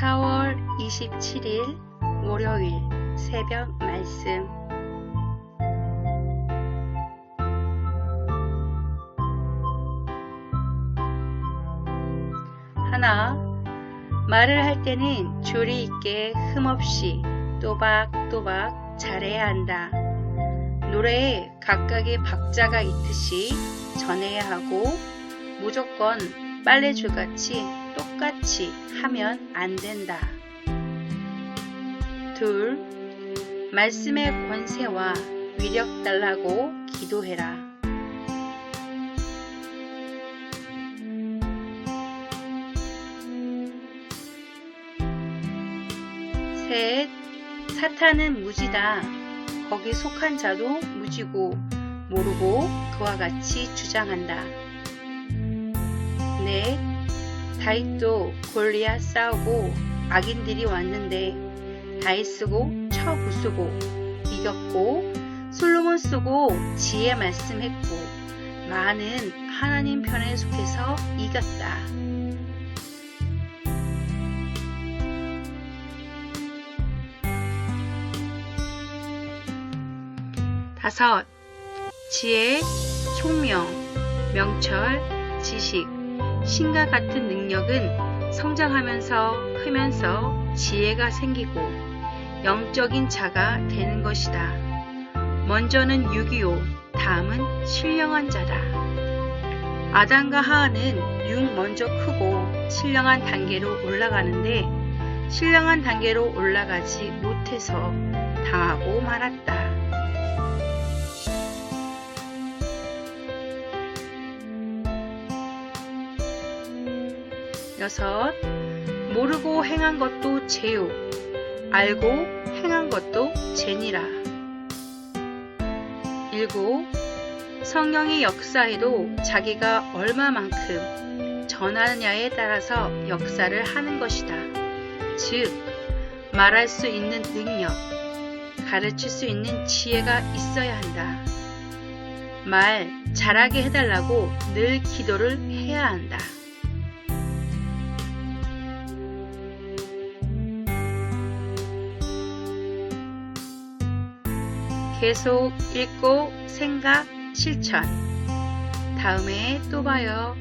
4월 27일 월요일 새벽 말씀 하나 말을 할 때는 조리 있게 흠없이 또박또박 잘해야 한다. 노래에 각각의 박자가 있듯이 전해야 하고 무조건 빨래줄 같이 똑 같이 하면 안 된다. 둘, 말씀의 권세와 위력 달라고 기도해라. 셋, 사탄은 무지다. 거기 속한 자도 무지고 모르고 그와 같이 주장한다. 넷, 다윗도 골리앗 싸우고 악인들이 왔는데 다윗 쓰고 쳐 부수고 이겼고 솔로몬 쓰고 지혜 말씀했고 많은 하나님 편에 속해서 이겼다. 다섯, 지혜, 총명, 명철, 지식, 신과 같은 능력은 성장하면서 크면서 지혜가 생기고 영적인 자가 되는 것이다. 먼저는 유기요, 다음은 신령한 자다. 아담과 하하는 육 먼저 크고 신령한 단계로 올라가는데 신령한 단계로 올라가지 못해서 당하고 말았다. 여섯, 모르고 행한 것도 죄요. 알고 행한 것도 죄니라. 일곱, 성령의 역사에도 자기가 얼마만큼 전하느냐에 따라서 역사를 하는 것이다. 즉, 말할 수 있는 능력, 가르칠 수 있는 지혜가 있어야 한다. 말 잘하게 해달라고 늘 기도를 해야 한다. 계속 읽고 생각, 실천. 다음에 또 봐요.